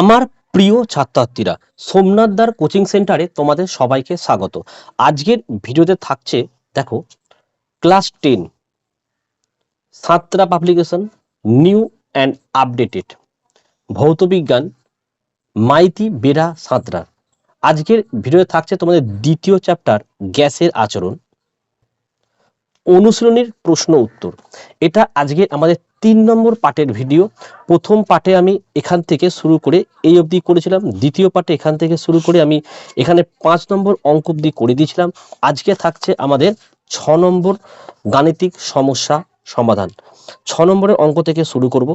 আমার প্রিয় ছাত্রছাত্রীরা, সোমনাথদার কোচিং সেন্টারে তোমাদের সবাইকে স্বাগত। আজকের ভিডিওতে থাকছে, দেখো, class ten, Santra publication, new and updated ভৌতবিজ্ঞান Maity Bera Santra. আজকের ভিডিওতে থাকছে তোমাদের দ্বিতীয় চ্যাপ্টার, গ্যাসের আচরণ। অনুশীলনীর প্রশ্ন উত্তর। এটা আজকে আমাদের তিন নম্বর পার্টের ভিডিও। প্রথম পার্টে আমি এখান থেকে শুরু করে এই অবধি করেছিলাম। দ্বিতীয় পার্টে এখান থেকে শুরু করে আমি এখানে পাঁচ নম্বর অঙ্ক অবধি করে দিয়েছিলাম। আজকে থাকছে আমাদের ছ নম্বর গাণিতিক সমস্যা সমাধান। ছ নম্বরের অঙ্ক থেকে শুরু করব।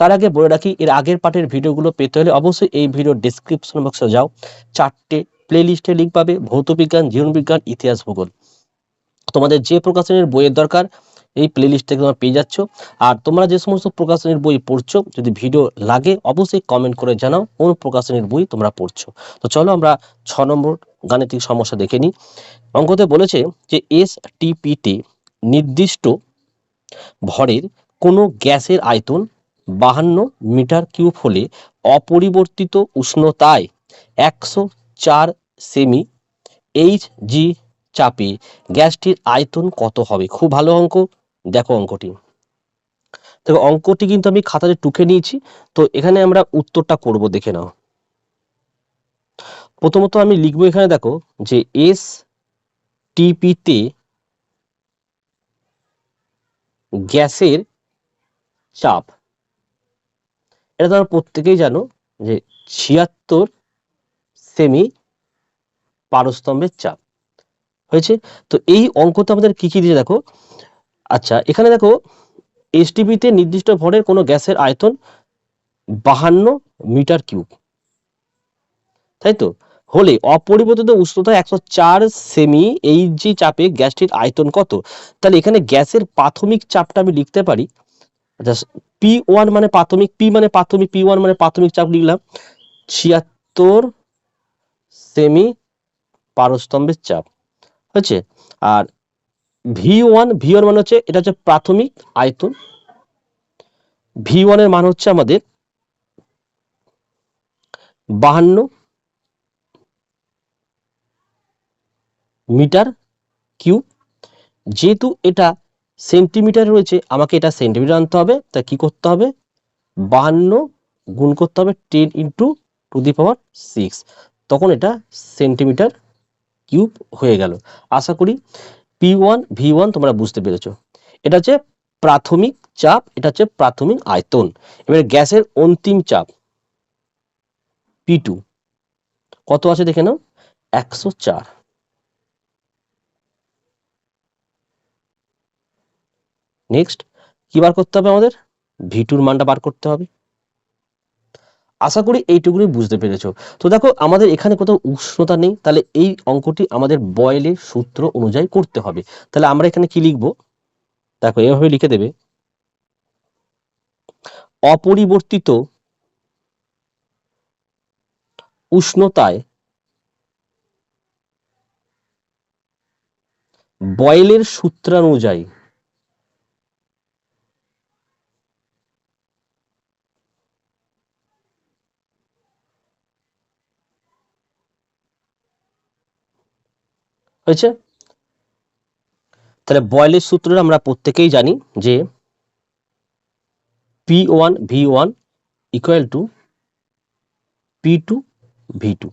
তার আগে বলে রাখি, এর আগের পার্টের ভিডিওগুলো পেতে হলে অবশ্যই এই ভিডিও ডিসক্রিপশন বক্সে যাও। চারটে প্লেলিস্টে লিঙ্ক পাবে। ভৌতবিজ্ঞান জীবনবিজ্ঞান ইতিহাস, ভূগোল। তোমাদের যে প্রকাশনের বইয়ের দরকার, এই প্লেলিস্ট থেকে তোমরা পেয়ে যাচ্ছ। আর তোমরা যে সমস্ত প্রকাশনের বই পড়ছো, যদি ভিডিও লাগে, অবশ্যই কমেন্ট করে জানাও কোন প্রকাশনের বই তোমরা পড়ছো। তো চলো আমরা ছ নম্বর গাণিতিক সমস্যা দেখে নিই। অঙ্কতে বলেছে যে এস টিপিতে নির্দিষ্ট ভরের কোনো গ্যাসের আয়তন বাহান্ন মিটার কিউব হলে অপরিবর্তিত উষ্ণতায় একশো চার সেমি এইচ জি চাপে গ্যাসটির আয়তন কত হবে? খুব ভালো অঙ্ক। দেখো অঙ্কটি। দেখো, অঙ্কটি কিন্তু আমি খাতাতে টুকে নিয়েছি। তো এখানে আমরা উত্তরটা করব, দেখে নাও। প্রথমত আমি লিখব এখানে, দেখো, যে এস টিপিতে গ্যাসের চাপ। এটা তোমরা প্রত্যেকেই জানো যে ছিয়াত্তর সেমি পারস্তম্ভের চাপ। হয়েছে? তো এই অঙ্কটা আমাদের কি কি দিয়ে দেখো? আচ্ছা এখানে দেখো এসটিপিতে নির্দিষ্ট ভরের কোনো গ্যাসের আয়তন বাহান্ন মিটার কিউব। তাই তো? হলে অপরিবর্তিত উষ্ণতা একশো চার সেমি, এই যে চাপে গ্যাসটির আয়তন কত? তাহলে এখানে গ্যাসের প্রাথমিক চাপটা আমি লিখতে পারি। আচ্ছা পি ওয়ান মানে প্রাথমিক, পি মানে প্রাথমিক, পি ওয়ান মানে প্রাথমিক চাপ লিখলাম। ছিয়াত্তর সেমি পারস্তম্ভের চাপ। হচ্ছে, আর ভি ওয়ান ভি ওয়ান মানে হচ্ছে, এটা হচ্ছে প্রাথমিক আয়তন। ভি ওয়ানের মান হচ্ছে আমাদের বাহান্ন মিটার কিউব। যেহেতু এটা সেন্টিমিটার রয়েছে, আমাকে এটা সেন্টিমিটার আনতে হবে তা কি করতে হবে? বাহান্ন গুণ করতে হবে ten into to the power six. তখন এটা সেন্টিমিটার কিউব হয়ে গেল। আশা করি পি ওয়ান, ভি ওয়ান তোমরা বুঝতে পেরেছ। এটা হচ্ছে প্রাথমিক চাপ, এটা হচ্ছে প্রাথমিক আয়তন। এবারে গ্যাসের অন্তিম চাপ, পি টু। কত আছে দেখে নাও? একশো চার। নেক্সট, কি বার করতে হবে আমাদের? ভি টুর মানটা বার করতে হবে। আশা করি এইটুকুনি বুঝতে পেরেছ। তো দেখো, আমাদের এখানে কোথাও উষ্ণতা নেই, তাহলে এই অঙ্কটি আমাদের বয়েলের সূত্র অনুযায়ী করতে হবে। তাহলে আমরা এখানে কি লিখব? দেখো, এভাবে লিখে দেবে। অপরিবর্তিত উষ্ণতায় বয়েলের সূত্রানুযায়ী হয়েছে? তাহলে বয়েলের সূত্রটা আমরা প্রত্যেকেই জানি যে P one V one equal to P two V two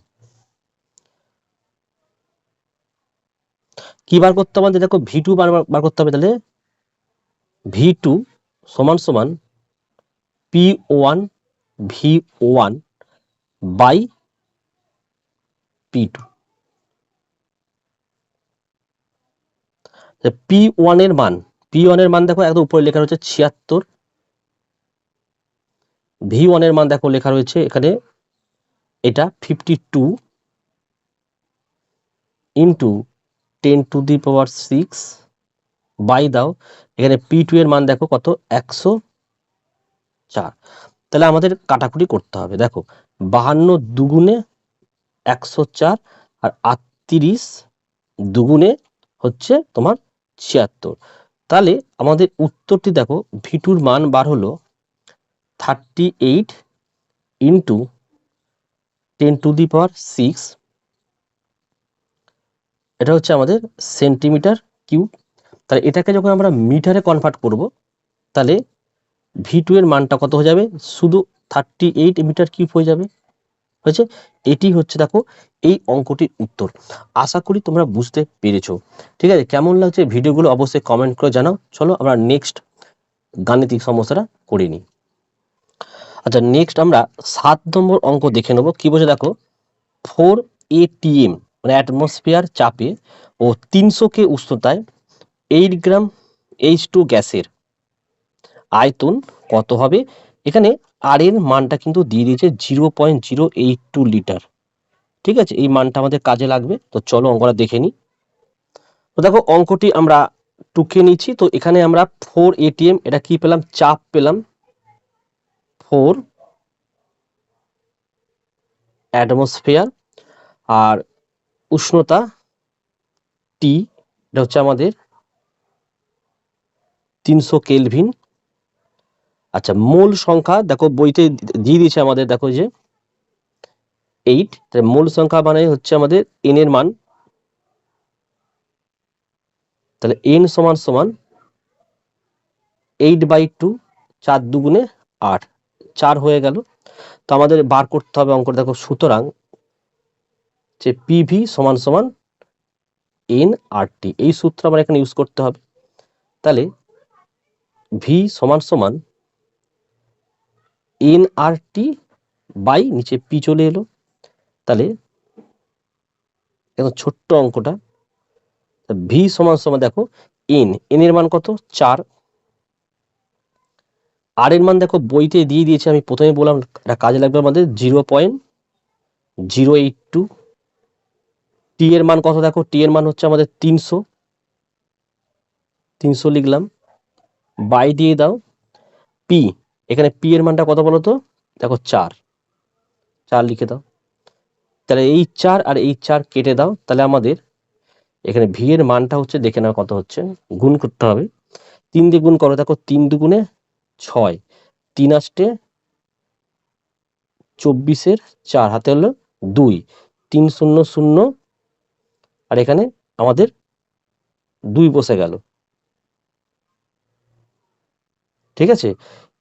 কি বার করতে হবে দেখো ভি টু বার বার করতে হবে তাহলে। ভি টু সমান সমান P one V one by P two P ওয়ানের মান পি ওয়ানের মান দেখো একদম উপরে লেখা রয়েছে ছিয়াত্তর। ভি ওয়ানের মান দেখো লেখা রয়েছে এখানে, এটা fifty two into ten to the power six by দাও। এখানে পি টু এর মান দেখো কত? একশো চার। তাহলে আমাদের কাটাকুটি করতে হবে। দেখো, বাহান্ন দুগুণে একশো চার আর আটত্রিশ দুগুণে হচ্ছে তোমার ছিয়াত্তর। তাহলে আমাদের উত্তরটি দেখো, ভিটুর মান বার হলো thirty eight into ten to the power six এটা হচ্ছে আমাদের সেন্টিমিটার কিউব তাহলে এটাকে যখন আমরা মিটারে কনভার্ট করব, তাহলে ভি টু এর মানটা কত হয়ে যাবে? শুধু থার্টি এইট মিটার কিউব হয়ে যাবে। হয়েছে। এটি হচ্ছে দেখো, এই অঙ্কটির উত্তর। আশা করি তোমরা বুঝতে পেরেছ। ঠিক আছে, কেমন লাগছে ভিডিওগুলো অবশ্যই কমেন্ট করে জানাও। চলো আমরা নেক্সট গাণিতিক সমস্যাটা করে নিই। আচ্ছা নেক্সট আমরা সাত নম্বর অঙ্ক দেখে নেব। কি বলছে দেখো? ফোর এটিএম মানে অ্যাটমসফিয়ার চাপে ও তিনশো কে উষ্ণতায় এইট গ্রাম এইচ টু গ্যাসের আয়তন কত হবে? এখানে আর এর মানটা কিন্তু দিয়ে দিয়েছে zero point zero eight two litre ঠিক আছে? এই মানটা আমাদের কাজে লাগবে। তো চলো অঙ্কটা দেখে নিই। তো দেখো, অঙ্কটি আমরা টুকে নিচ্ছি। তো এখানে আমরা ফোর এটিএম এটা কি পেলাম? চাপ পেলাম। ফোর অ্যাটমসফিয়ার আর উষ্ণতা টি এটা হচ্ছে আমাদের তিনশো কেলভিন আচ্ছা মূল সংখ্যা, দেখো বইতে দিয়ে দিয়েছে আমাদের, দেখো যে এইট তাহলে মূল সংখ্যা মানে হচ্ছে আমাদের এন এর মান। তাহলে এন সমান সমান এইট বাই টু চার দুগুণে আট, চার হয়ে গেল। তো আমাদের বার করতে হবে অঙ্ক দেখো সুতরাং যে পিভি সমান সমান এন আর টি এই সূত্র আমার এখানে ইউজ করতে হবে। তাহলে ভি সমান সমান এন আর টি বাই নিচে পি চলে এলো। তাহলে একদম ছোট্ট অঙ্কটা। ভি সমান সমান দেখো এন। এন এর মান কত? চার। আর এর মান দেখো বইতে দিয়ে দিয়েছে আমি। প্রথমে বললাম এটা কাজে লাগবে আমাদের zero point zero eight two. T এর মান কত দেখো? টি এর মান হচ্ছে আমাদের তিনশো। তিনশো লিখলাম। বাই দিয়ে দাও। পি এখানে পি এর মানটা কত বলো তো দেখো চার। চার লিখে দাও। তাহলে এই চার আর এই চার কেটে দাও। তাহলে আমাদের এখানে ভি এর মানটা হচ্ছে, দেখে নাও কত হচ্ছে। গুণ করতে হবে। তিন দিয়ে গুণ করো, দেখো তিন দুগুণে ছয়। তিন আষ্টে চব্বিশের চার, হাতে হলো দুই। তিন শূন্য শূন্য। আর এখানে আমাদের দুই বসে গেল। ঠিক আছে?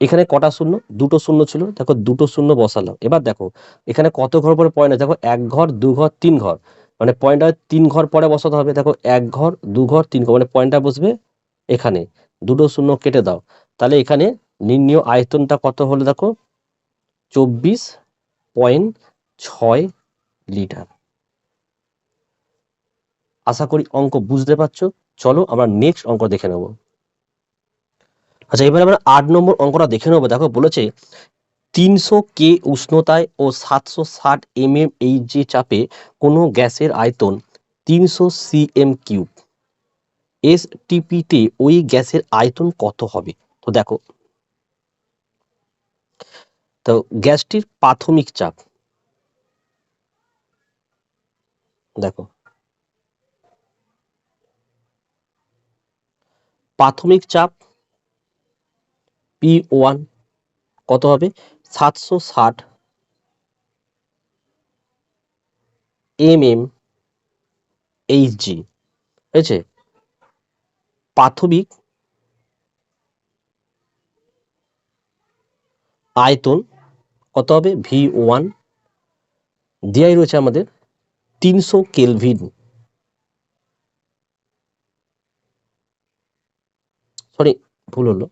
এখানে কটা শূন্য? দুটো শূন্য ছিল। দেখো, দুটো শূন্য বসালাম। এবার দেখো, এখানে কত ঘর পরে পয়েন্ট দেখো, এক ঘর, দু ঘর, তিন ঘর। মানে পয়েন্টটা তিন ঘর পরে বসাতে হবে। দেখো, এক ঘর, দু ঘর, তিন ঘর। মানে পয়েন্টটা বসবে এখানে। দুটো শূন্য কেটে দাও। তাহলে এখানে নির্ণীয় আয়তনটা কত হলো দেখো? চব্বিশ পয়েন্ট ছয় লিটার। আশা করি অঙ্ক বুঝতে পারছ। চলো আমরা নেক্সট অঙ্ক দেখে নেব। আচ্ছা এবার আমরা আট নম্বর অঙ্কটা দেখে নেব। দেখো, বলেছে তিনশো কে উষ্ণতায় ও সাতশো ষাট এম এম এই যে চাপে কোনো গ্যাসের আয়তন তিনশো সি এম কিউব। এস টিপিতে ওই গ্যাসের আয়তন কত হবে? তো দেখো, তো গ্যাসটির প্রাথমিক চাপ, দেখো, প্রাথমিক চাপ পি ওয়ান কত হবে? সাতশো ষাট এম এম এইচ জি হয়েছে? প্রাথমিক আয়তন কত হবে? ভি ওয়ান দেয়াই রয়েছে আমাদের তিনশো কেলভিন। সরি ভুল হলো।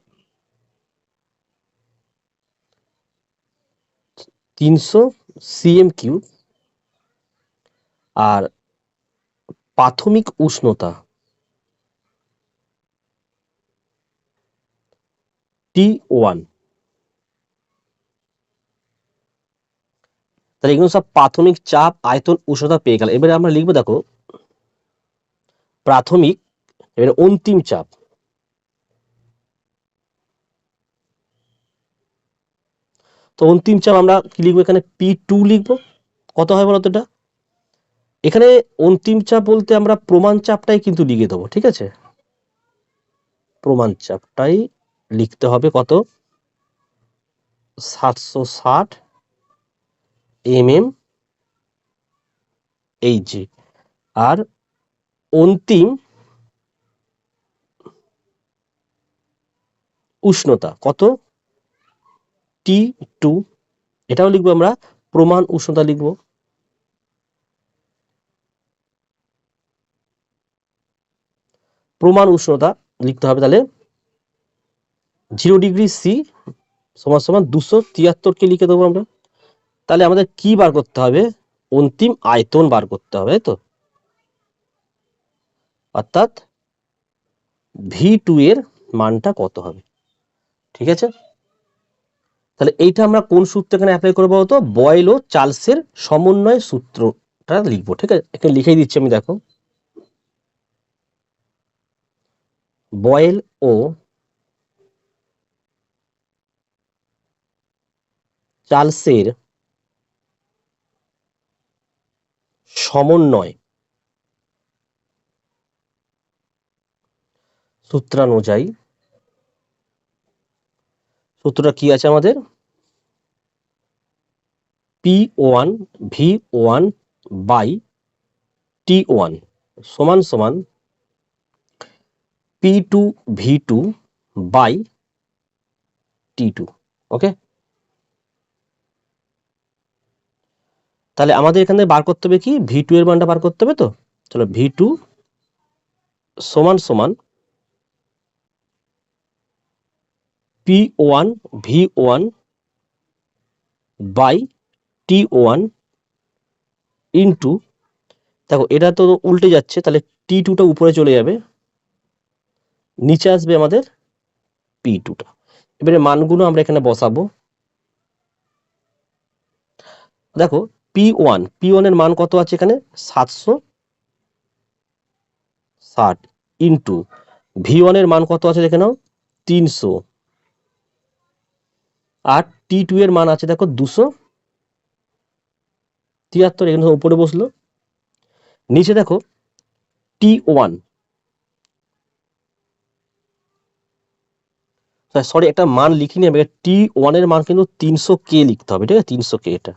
তিনশো সিএম কিউব আর প্রাথমিক উষ্ণতা টি ওয়ান। তাহলে এগুলো সব প্রাথমিক চাপ, আয়তন, উষ্ণতা পেয়ে গেল। এবারে আমরা লিখব, দেখো, প্রাথমিক, এবারে অন্তিম চাপ। তো অন্তিম চাপ আমরা কি লিখব? এখানে পি টু লিখব। কত হয় বলতো এটা? এখানে অন্তিম চাপ বলতে আমরা প্রমাণ চাপটাই কিন্তু লিখে দেবো, ঠিক আছে? প্রমাণ চাপটাই লিখতে হবে কত? সাতশো ষাট এম এম এই যে আর অন্তিম উষ্ণতা কত? টি টু এটাও লিখব আমরা, প্রমাণ উষ্ণতা লিখব। প্রমাণ উষ্ণতা লিখতে হবে তাহলে। জিরো ডিগ্রি সি সমান সমান দুশো তিয়াত্তরকে লিখে দেবো আমরা। তাহলে আমাদের কি বার করতে হবে? অন্তিম আয়তন বার করতে হবে তো? অর্থাৎ ভি টু এর মানটা কত হবে? ঠিক আছে? তাহলে এইটা আমরা কোন সূত্র এখানে অ্যাপ্লাই করব বলতো? বয়েল ও চার্লসের সমন্বয় সূত্রটা লিখব, ঠিক আছে? এখানে লিখেই দিচ্ছি আমি, দেখো। বয়েল ও চার্লসের সমন্বয় সূত্রানুযায়ী, সূত্রটা কি আছে আমাদের? P one V one by T one সমান সমান P two V two by T two okay তাহলে আমাদের এখানে বার করতে হবে কি? ভি টু এর মানটা বার করতে হবে তো? চলো ভি টু সমান সমান P one V one by T one into দেখো এটা তো উল্টে যাচ্ছে, তাহলে টি টুটা উপরে চলে যাবে, নিচে আসবে আমাদের পি টুটা এবারে মানগুলো আমরা এখানে বসাবো। দেখো পি ওয়ান পি ওয়ানের মান কত আছে এখানে? সাতশো ষাট ইন্টু ভি ওয়ানের মান কত আছে দেখে নাও? তিনশো। আর টি টু এর মান আছে দেখো দুশো তিয়াত্তর, এখানে উপরে বসল। নিচে দেখো টি ওয়ান সরি একটা মান লিখিনি আমি টি ওয়ানের মান কিন্তু তিনশো কে লিখতে হবে, ঠিক আছে? তিনশো কে এটা।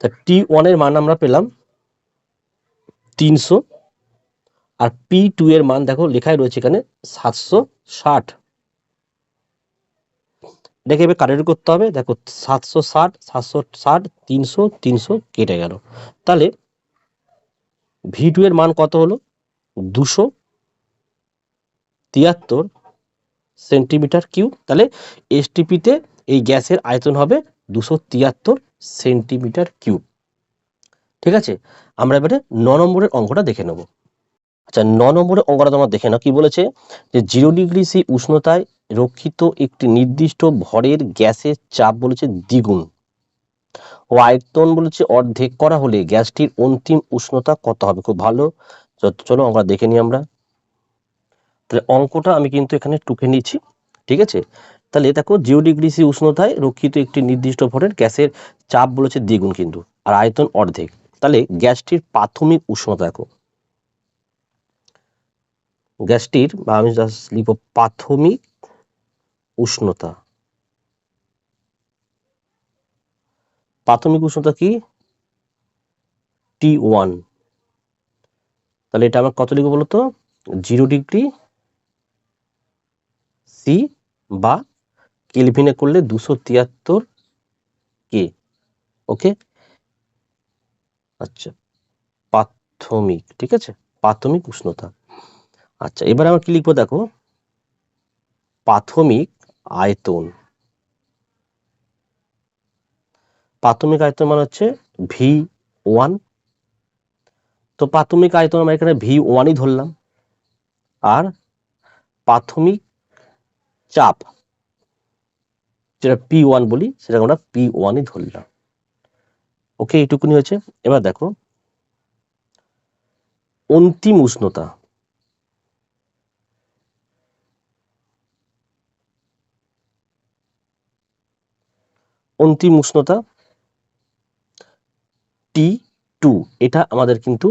তা টি ওয়ানের মান আমরা পেলাম তিনশো, আর পি টু এর মান দেখো, লেখাই রয়েছে এখানে সাতশো ষাট। এটাকে এবার কারেক্ট করতে হবে। দেখো সাতশো ষাট সাতশো ষাট, তিনশো তিনশো কেটে গেল। তাহলে ভি টু এর মান কত হলো? দুশো তিয়াত্তর সেন্টিমিটার কিউব। তাহলে এসটিপিতে এই গ্যাসের আয়তন হবে দুশো তিয়াত্তর সেন্টিমিটার কিউব। ঠিক আছে? আমরা এবারে ন নম্বরের অঙ্কটা দেখে নেব। আচ্ছা ন নম্বরের অঙ্কটা তোমরা দেখে নাও, কি বলেছে? যে জিরো ডিগ্রি সি উষ্ণতায় রক্ষিত একটি নির্দিষ্ট ভরের গ্যাসের চাপ বলেছে দ্বিগুণ। ও আয়তন বলেছে অর্ধেক করা হলে গ্যাসটির অন্তিম উষ্ণতা কত হবে? খুব ভালো। চলো আমরা দেখে নিই আমরা। তাহলে অঙ্কটা আমি কিন্তু এখানে টুকে নিচ্ছি, ঠিক আছে? তাহলে দেখো, জিরো ডিগ্রি সি উষ্ণতায় রক্ষিত একটি নির্দিষ্ট ভরের গ্যাসের চাপ বলেছে দ্বিগুণ কিন্তু, আর আয়তন অর্ধেক। তাহলে গ্যাসটির প্রাথমিক উষ্ণতা দেখো। গ্যাসটির বা আমি জাস্ট লিখব প্রাথমিক উষ্ণতা। প্রাথমিক উষ্ণতা কি? টি ওয়ান তাহলে এটা আমার কত লিখব বলতো? জিরো ডিগ্রি সি বা কেলভিনে করলে দুশো তিয়াত্তর কে ওকে আচ্ছা প্রাথমিক, ঠিক আছে? প্রাথমিক উষ্ণতা। আচ্ছা এবার আমরা কি লিখব দেখো? প্রাথমিক আয়তন। প্রাথমিক আয়তন মানে হচ্ছে ভি ওয়ান তো প্রাথমিক আয়তন আমরা এখানে ভি ওয়ানই ধরলাম। আর প্রাথমিক চাপ, যেটা পি ওয়ান বলি সেটা আমরা পি ওয়ানই ধরলাম। ওকে, এইটুকুনি হয়েছে। এবার দেখো, অন্তিম উষ্ণতা। অন্তিম উষ্ণতা টি টু এটা আমাদের কিন্তু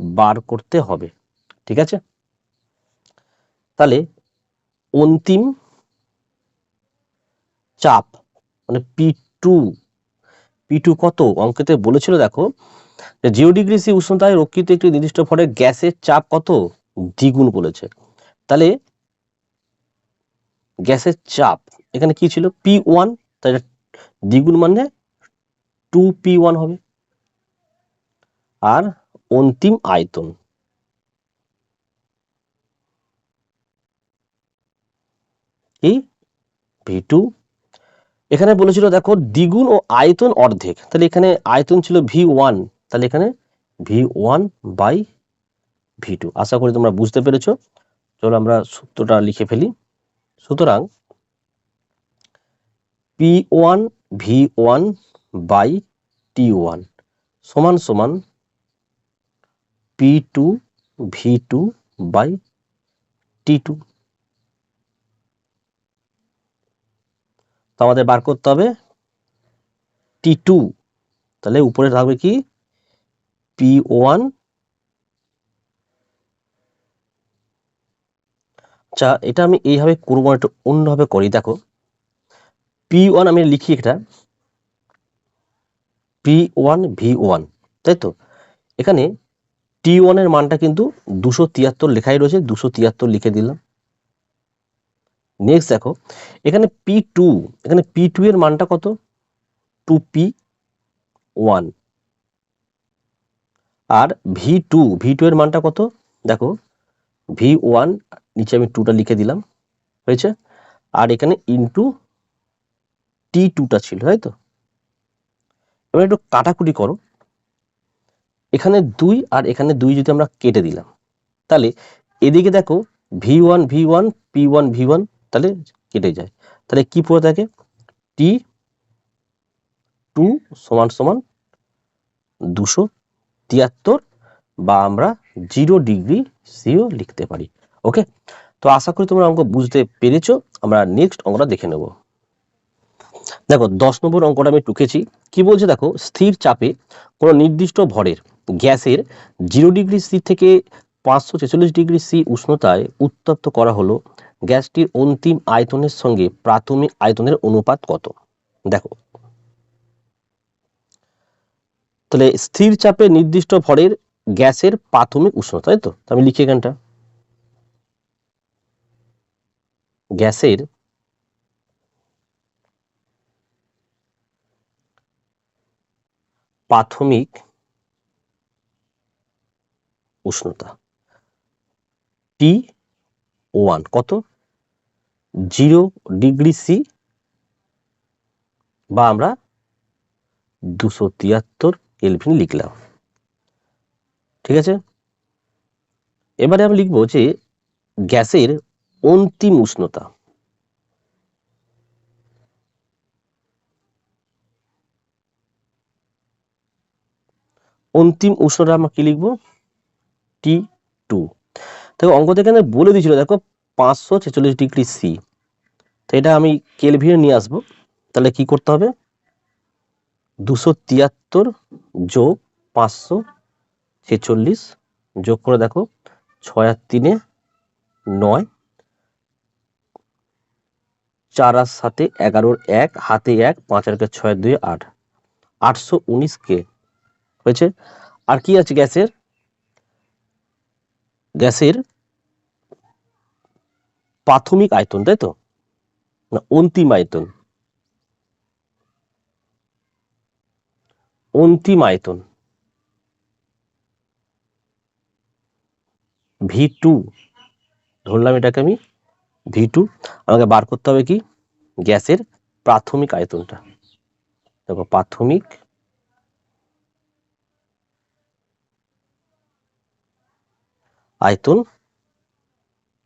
বার করতে হবে, ঠিক আছে? তাহলে অন্তিম চাপ মানে পি টু পি টু কত? অঙ্কেতে বলেছিল, দেখো জিরো ডিগ্রি সি উষ্ণতায় রক্ষিত একটি নির্দিষ্ট ফলে গ্যাসের চাপ কত? দ্বিগুণ বলেছে। তাহলে গ্যাসের চাপ এখানে কি ছিল? পি ওয়ান তাই দ্বিগুণ মানে টু পি ওয়ান হবে। আর অন্তিম আয়তন। কি ভি টু এখানে বলেছিল, দেখো, দ্বিগুণ ও আয়তন অর্ধেক। তাহলে এখানে আয়তন ছিল ভি ওয়ান তাহলে এখানে V one by V two আশা করি তোমরা বুঝতে পেরেছ। চলো আমরা সূত্রটা লিখে ফেলি। সুতরাং P one V one by T one সমান সমান P two V two by T two তো আমাদের বার করতে হবে টি টু তাহলে উপরে থাকবে কি পি ওয়ান আচ্ছা এটা আমি এইভাবে করব একটু অন্যভাবে করি, দেখো। পি ওয়ান আমি লিখি এটা পি ওয়ান ভি ওয়ান তাই তো? এখানে টি ওয়ানের মানটা কিন্তু দুশো তিয়াত্তর লেখাই রয়েছে, দুশো তিয়াত্তর লিখে দিলাম। নেক্সট দেখো, এখানে পি টু এখানে পি টু এর মানটা কত? টু পি ওয়ান আর ভি টু ভি টু এর মানটা কত? দেখো ভি ওয়ান নিচে আমি টুটা লিখে দিলাম, হয়েছে? আর এখানে ইনটু টি টুটা ছিল, তাই তো? এবার একটু কাটাকুটি করো। এখানে দুই আর এখানে দুই যদি আমরা কেটে দিলাম, তাহলে এদিকে দেখো V one V one P one V one তাহলে কেটে যায়। তাহলে কি পড়ে থাকে? টি টু সমান সমান দুশো তিয়াত্তর বা আমরা জিরো ডিগ্রি সিও লিখতে পারি। ওকে? তো আশা করি তোমরা অঙ্ক বুঝতে পেরেছ। আমরা নেক্সট অঙ্কটা দেখে নেব। দেখো, দশ নম্বর অঙ্কটা আমি টুকেছি। কি বলছে দেখো, স্থির চাপে কোনো নির্দিষ্ট ভরের গ্যাসের জিরো ডিগ্রি সি থেকে পাঁচশো ছেচল্লিশ ডিগ্রি সি উষ্ণতায় উত্তপ্ত করা হলো গ্যাসটির অন্তিম আয়তনের সঙ্গে প্রাথমিক আয়তনের অনুপাত কত? দেখো। তাহলে স্থির চাপে নির্দিষ্ট ভরের গ্যাসের প্রাথমিক উষ্ণতা, তাই তো আমি লিখি এখানটা। গ্যাসের প্রাথমিক উষ্ণতা টি ওয়ান, কত? জিরো ডিগ্রি সি বা আমরা দুশো তিয়াত্তর কেলভিন লিখলাম। ঠিক আছে? এবারে আমি লিখব যে গ্যাসের অন্তিম উষ্ণতা অন্তিম উষ্ণতা আমরা কি লিখব টি টু। দেখো অঙ্ক থেকে বলে দিয়েছিল, দেখো, পাঁচশো ছেচল্লিশ ডিগ্রি সি। তো এটা আমি কেলভিনে নিয়ে আসব। তাহলে কি করতে হবে? দুশো তিয়াত্তর যোগ পাঁচশো ছেচল্লিশ যোগ করে দেখো, ছয় আর তিনে নয়। চার আর সাথে এগারোর এক, হাতে এক, পাঁচ আর ছয়, দুই, আট। আটশো উনিশ কে হয়েছে। আর কি আছে গ্যাসের? গ্যাসের প্রাথমিক আয়তন, তাই তো? না, অন্তিম আয়তন। অন্তিম আয়তন। V two. ধরলাম এটাকে আমি, ভি টু। আমাকে বার করতে হবে কি? গ্যাসের প্রাথমিক আয়তনটা। দেখো, প্রাথমিক আয়তন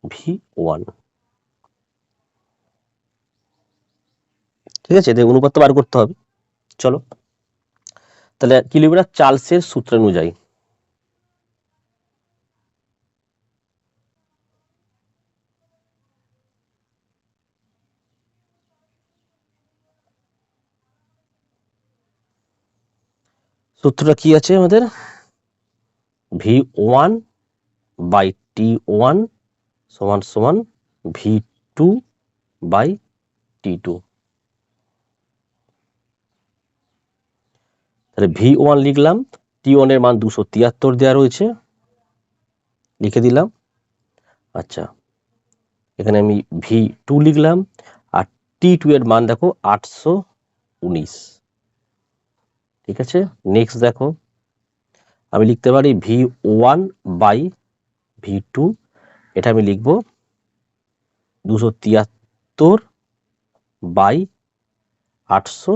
ভি ওয়ান। ঠিক আছে, এদের অনুপাত বার করতে হবে। চলো। তাহলে কিলোমিটার চার্লসের সূত্র অনুযায়ী। সূত্রটা কি আছে আমাদের? V one by T one সমান সমান V two by T two. তাহলে ভি ওয়ান লিখলাম, টি ওয়ানের মান দুশো তিয়াত্তর দেওয়া রয়েছে। লিখে দিলাম। আচ্ছা এখানে আমি ভি টু লিখলাম, আর টি টু এর মান দেখো আটশো উনিশ। ঠিক আছে? নেক্সট দেখো, আমি লিখতে পারি V one by V two এটা আমি লিখব দুশো তিয়াত্তর বাই আটশো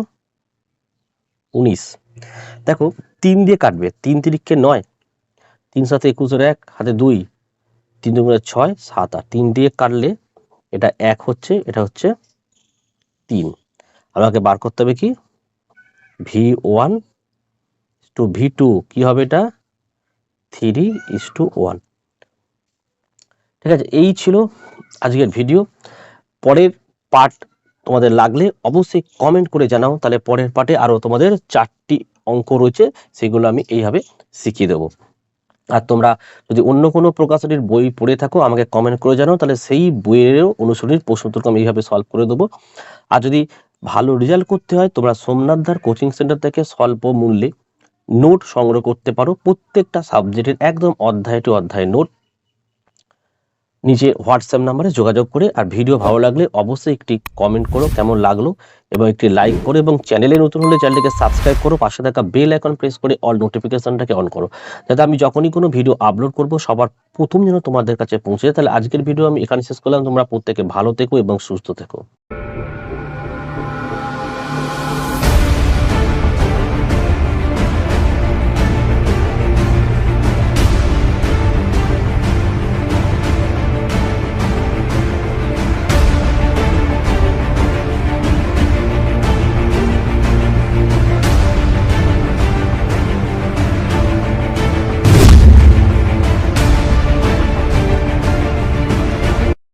উনিশ। দেখো, তিন দিয়ে কাটবে, তিন তিরিখকে নয়, তিন সাথে একুশের এক, হাতে দুই, তিন দুগুণে ছয়, সাত আট। তিন দিয়ে কাটলে এটা এক হচ্ছে, এটা হচ্ছে তিন। আমাকে বার করতে হবে কি? V one two V two কী হবে এটা? থ্রি ইস টু ওয়ান ঠিক আছে, এই ছিল আজকের ভিডিও পরের পার্ট তোমাদের লাগলে অবশ্যই কমেন্ট করে জানাও, তাহলে পরের পার্টে আরও তোমাদের চারটি অঙ্ক রয়েছে, সেগুলো আমি এইভাবে শিখিয়ে দেবো। আর তোমরা যদি অন্য কোনো প্রকাশনীর বই পড়ে থাকো, আমাকে কমেন্ট করে জানাও, তাহলে সেই বইয়েরও অনুসরণের প্রশ্ন উত্তরকে আমি এইভাবে সলভ করে দেবো। আর যদি ভালো রেজাল্ট করতে হয়, তোমরা সোমনাথদার কোচিং সেন্টার থেকে স্বল্প মূল্যে নোট সংগ্রহ করতে পারো। প্রত্যেকটা সাবজেক্টের একদম অধ্যায় টু অধ্যায় নোট নিচে হোয়াটসঅ্যাপ নাম্বারে যোগাযোগ করে আর ভিডিও ভালো লাগলে অবশ্যই একটি কমেন্ট করো, কেমন লাগল এবং একটি লাইক করো এবং চ্যানেলে নতুন হলে চ্যানেলটিকে সাবস্ক্রাইব করো, পাশে থাকা বেল আইকন প্রেস করে অল নোটিফিকেশনটাকে অন করো, যাতে আমি যখনই কোনো ভিডিও আপলোড করব, সবার প্রথম যেন তোমাদের কাছে পৌঁছে যায়। তাহলে আজকের ভিডিও আমি এখানে শেষ করলাম। তোমরা প্রত্যেকে ভালো থেকো এবং সুস্থ থেকো।